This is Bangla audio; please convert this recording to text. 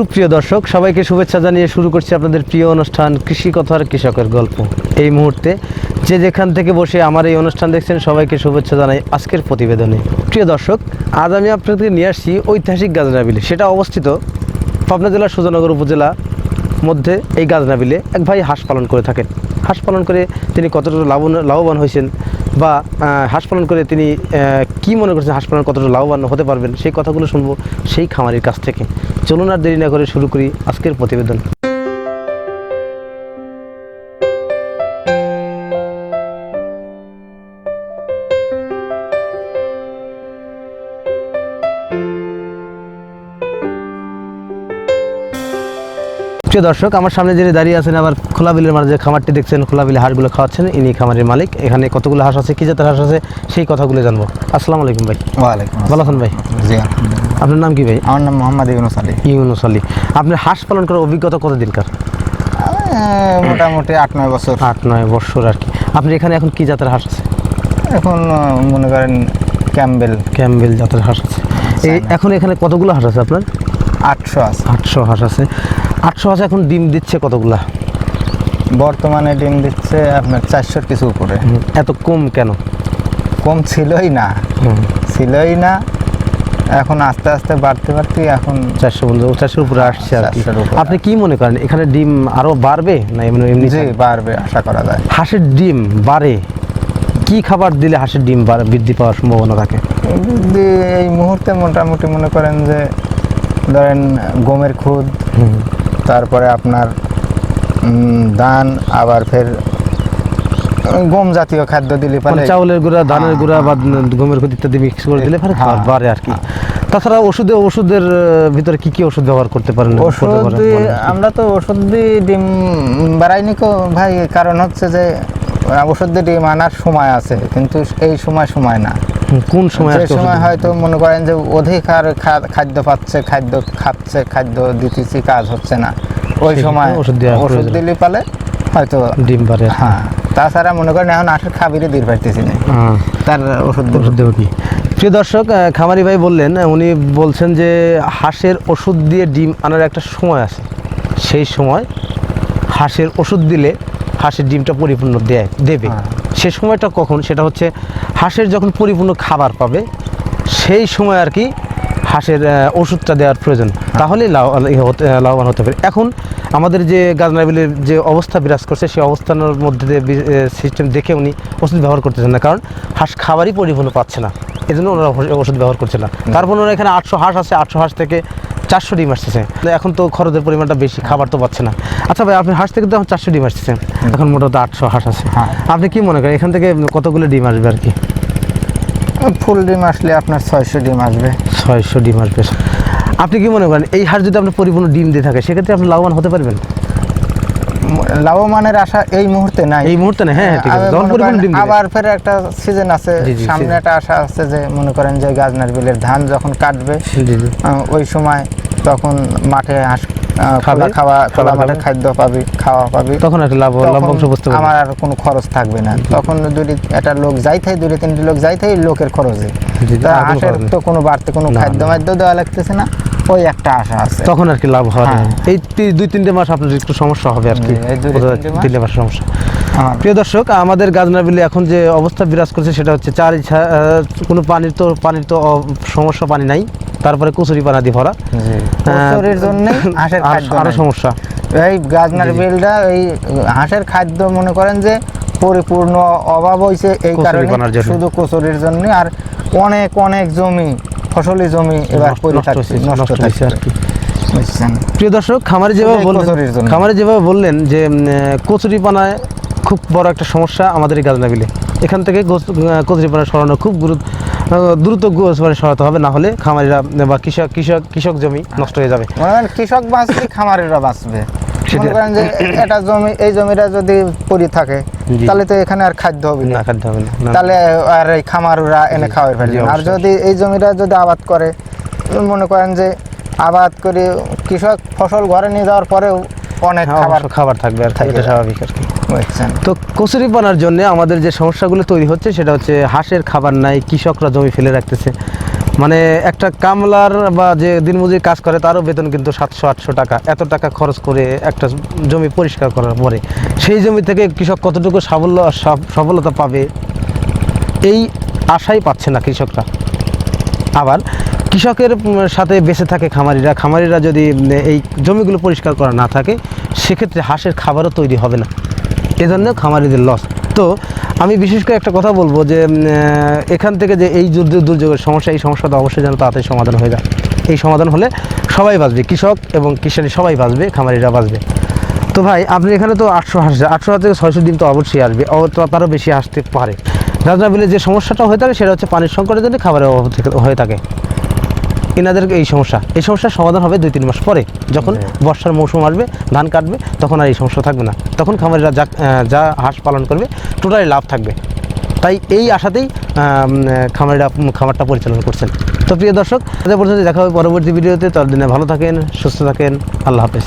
সুপ্রিয় দর্শক, সবাইকে শুভেচ্ছা জানিয়ে শুরু করছি আপনাদের প্রিয় অনুষ্ঠান কৃষি কথার কৃষকের গল্প। এই মুহূর্তে যে যেখান থেকে বসে আমার এই অনুষ্ঠান দেখছেন, সবাইকে শুভেচ্ছা জানাই আজকের প্রতিবেদনে। প্রিয় দর্শক, আজ আমি আপনাদের নিয়ে আসছি ঐতিহাসিক গাজনাবিলে সেটা অবস্থিত পাবনা জেলার সুজানগর উপজেলা মধ্যে এই গাজনাবিলে এক ভাই হাঁস পালন করে থাকেন। হাঁস পালন করে তিনি কতটা লাভ লাভবান হয়েছেন বা হাঁস পালন করে তিনি কি মনে করছেন হাঁস পালন কতটা লাভবান হতে পারবেন? সেই কথাগুলো শুনব সেই খামারির কাছ থেকে। চলুন আর দেরি না করে শুরু করি আজকের প্রতিবেদন। প্রিয় দর্শক আমার সামনে যিনি দাঁড়িয়ে আছেন আবার খোলা বিলের মাঝে যে খামারটি দেখছেন খোলা বিলে হাঁসগুলো খাওয়াচ্ছেন ইনি খামারের মালিক। এখানে কতগুলো হাঁস আছে কী জাতের হাঁস আছে সেই কথাগুলো জানব। আসসালামু আলাইকুম ভাই। ওয়ালাইকুম ভালো আছেন ভাই? জি আপনার নাম কি ভাই? আমার নাম মোহাম্মদ ইউনুস আলী। ইউনুস আলী। আপনার হাঁস পালন করার অভিজ্ঞতা কতদিনকার মোটামুটি আট নয় বছর। আট নয় বৎসর আর কি। আপনি এখানে এখন কি জাতের হাঁস আছে? এখন মনে করেন ক্যাম্বেল। ক্যাম্বেল জাতের হাঁস আছে। এই এখন এখানে কতগুলো হাঁস আছে আপনার? আটশো আছে। আটশো হাঁস আছে। আটশো হাঁস এখন ডিম দিচ্ছে কতগুলা? বর্তমানে ডিম দিচ্ছে আপনার চারশোর কিছু উপরে। এত কম কেন? কম ছিলই না। ছিলই না এখন আস্তে আস্তে বাড়তে বাড়তে এখন চারশো বন্ধু চারশোর উপরে আসছে আর কি। আপনি কি মনে করেন এখানে ডিম আরও বাড়বে না এমনি এমনি বাড়বে আশা করা যায়। হাঁসের ডিম বাড়ে। কি খাবার দিলে হাঁসের ডিম বাড়ে- বৃদ্ধি পাওয়ার সম্ভাবনা থাকে? এই মুহূর্তে মোটামুটি মনে করেন যে ধরেন গমের খুদ হুম, তারপরে আপনার ধান আবার ফের গম জাতীয় খাদ্য দিলে মানে পারে চাউলের গুঁড়া ধানের হ্যাঁ, গুঁড়া বা গমের খুদ ইত্যাদি মিক্স করে দিলে পরে খাবার হ্যাঁ, বাড়ে আর কি। তাছাড়া ওষুধে ওষুধের ভিতরে কি কি ওষুধ ব্যবহার করতে পারেন? ওষুধ আমরা তো ওষুধ দিয়ে ডিম বাড়াইনি কো ভাই কারণ হচ্ছে যে ওষুধ দিয়ে ডিম আনার সময় আছে কিন্তু এই সময় সময় না। কোন সময় যে সময় হয়তো মনে করেন যে অধিক আর খাদ্য পাচ্ছে খাদ্য খাচ্ছে খাদ্য দিতেছি কাজ হচ্ছে না। ওই সময় ওষুধ দেওয়া ওষুধ দিলে পালে হয়তো ডিম কি। হ্যাঁ তাছাড়া মনে করেন এখন আঠের খাবিরে দিতে পারতেছি না। হ্যাঁ। তার ওষুধ ওষুধ দেবো কি? প্রিয় দর্শক খামারি ভাই বললেন উনি বলছেন যে হাঁসের ওষুধ দিয়ে ডিম আনার একটা সময় আছে। সেই সময় হাঁসের ওষুধ দিলে হাঁসের ডিমটা পরিপূর্ণ দেয় দেবে। হ্যাঁ। সে সময়টা কখন? সেটা হচ্ছে হাঁসের যখন পরিপূর্ণ খাবার পাবে সেই সময় আর কি হাঁসের ওষুধটা দেওয়ার প্রয়োজন। তাহলেই লাভ হতে- লাভবান হতে পারে এখন আমাদের যে গাজনাবিলের যে অবস্থা বিরাজ করছে সেই অবস্থানের মধ্যে দিয়ে সিস্টেম দেখে উনি ওষুধ ব্যবহার করতেছেন না। কারণ হাঁস খাবারই পরিপূর্ণ পাচ্ছে না। এই জন্য ওনারা ওষুধ ব্যবহার করছে না। তারপর ওনারা এখানে আটশো হাঁস আছে। আটশো হাঁস থেকে চারশো ডিম আসতেছে। এখন তো খরচের পরিমাণটা বেশি খাবার তো পাচ্ছে না। আচ্ছা ভাই আপনি হাঁস থেকে তো এখন চারশো ডিম আসতেছে। এখন মোটামুটি আটশো হাঁস আছে। হ্যাঁ। আপনি কি মনে করেন এখান থেকে কতগুলো ডিম আসবে আর কি? ফুল ডিম আসলে আপনার ছয়শো ডিম আসবে। ছয়শো ডিম আসবে। আপনি কি মনে করেন এই হাঁস যদি আপনি পরিপূর্ণ ডিম দিয়ে থাকে সেক্ষেত্রে আপনি লাভবান হতে পারবেন? লাভবানের আশা এই মুহূর্তে নাই। এই মুহূর্তে না হ্যাঁ হ্যাঁ, ঠিক আছে। করেন ডিম আবার ফের একটা সিজন আছে সামনে একটা আশা আছে যে মনে করেন যে গাজনার বিলের ধান যখন কাটবে ওই সময় তখন মাঠে হাঁস খোলা খাওয়া খোলা মাঠে খাদ্য পাবি খাওয়া পাবি। তখন একটা লাভ বুঝতে আমার আর কোনো খরচ থাকবে না। তখন যদি একটা লোক যাই দুটো তিনটে লোক যাই থাকে লোকের খরচে। তা হাঁসের তো কোনো বাড়তে কোনো খাদ্য মাদ্য দেওয়া লাগতেছে না ওই একটা আশা আছে। তখন আর কি লাভ হয় হ্যাঁ। এই দুই তিনটে মাস আপনার একটু সমস্যা হবে আর কি। দুই তিনটে মাস। সমস্যা। প্রিয় দর্শক আমাদের গাজনা বিলে এখন যে অবস্থা বিরাজ করছে সেটা হচ্ছে চার কোনো পানির তো পানির তো সমস্যা পানি নাই। তারপরে কচুরি পানা দিয়ে ভরা। কচুরির জন্য হাঁসের খাদ্য আরও সমস্যা। এই গাজনার বিলটা এই হাঁসের খাদ্য মনে করেন যে পরিপূর্ণ অভাব হয়েছে এই কারণে শুধু কচুরির জন্য আর অনেক অনেক জমি ফসলি জমি এবার নষ্ট- পড়ে থাকছে নষ্ট আর কি। প্রিয় দর্শক খামারে যেভাবে বললেন খামারে যেভাবে বললেন যে কচুরি পানায় খুব বড় একটা সমস্যা আমাদের এই গাজনা বিলে। এখান থেকে কচুরি পানা সরানো খুব গুরুত্ব দ্রুত গোসপানে সরাতে হবে না হলে খামারিরা বা কৃষক কৃষক কৃষক জমি নষ্ট হয়ে যাবে মনে কৃষক বাঁচবে খামারেরা বাঁচবে। মনে যে এটা জমি এই জমিটা যদি পড়ে থাকে তাহলে তো এখানে আর খাদ্য হবে না খাদ্য হবে না। তাহলে আর এই খামারুরা এনে খাওয়াই ফেলবে আর যদি এই জমিটা যদি আবাদ করে মনে করেন যে আবাদ করে কৃষক ফসল ঘরে নিয়ে যাওয়ার পরেও অনেক হ্যাঁ, খাবার খাবার থাকবে আর থাকবে। স্বাভাবিক আর কি তো কচুরি পানার জন্য আমাদের যে সমস্যাগুলো তৈরি হচ্ছে, সেটা হচ্ছে হাঁসের খাবার নাই, কৃষকরা জমি ফেলে রাখতেছে। মানে একটা কামলার বা যে দিনমজুরি কাজ করে, তারও বেতন কিন্তু সাতশো, আটশো টাকা। এত টাকা খরচ করে একটা জমি পরিষ্কার করার পরে, সেই জমি থেকে কৃষক কতটুকু সাফল্য, সফ- সফলতা পাবে, এই আশাই পাচ্ছে না কৃষকরা। আবার কৃষকের সাথে বেঁচে থাকে খামারিরা খামারিরা যদি এই জমিগুলো পরিষ্কার করা না থাকে, সেক্ষেত্রে হাঁসের খাবারও তৈরি হবে না। এজন্য খামারিদের লস তো আমি বিশেষ করে একটা কথা বলব যে এখান থেকে যে এই দুর্যোগ দুর্যোগের সমস্যা, এই সমস্যাটা অবশ্যই যেন তাড়াতাড়ি সমাধান হয়ে যায়। এই সমাধান হলে সবাই বাঁচবে, কৃষক এবং কৃষানি সবাই বাঁচবে, খামারিরা বাঁচবে। তো ভাই আপনি এখানে তো আটশো হাঁস আটশো থেকে ছয়শো দিন তো অবশ্যই আসবে তারও বেশি আসতে পারে। রাজনা বিলে যে সমস্যাটা হয়ে থাকে, সেটা হচ্ছে পানির সংকটের জন্য খাবারের অভাব হয়ে থাকে। এনাদের এই সমস্যা এই সমস্যার সমাধান হবে দুই তিন মাস পরে। যখন বর্ষার মৌসুম আসবে ধান কাটবে তখন আর এই সমস্যা থাকবে না। তখন খামারিরা যা যা হাঁস পালন করবে টোটালি লাভ থাকবে। তাই এই আশাতেই খামারিরা খামারটা পরিচালনা করছেন। তো প্রিয় দর্শক তাদের পর্যন্ত দেখা হবে পরবর্তী ভিডিওতে। ততদিনে ভালো থাকেন সুস্থ থাকেন আল্লাহ হাফেজ।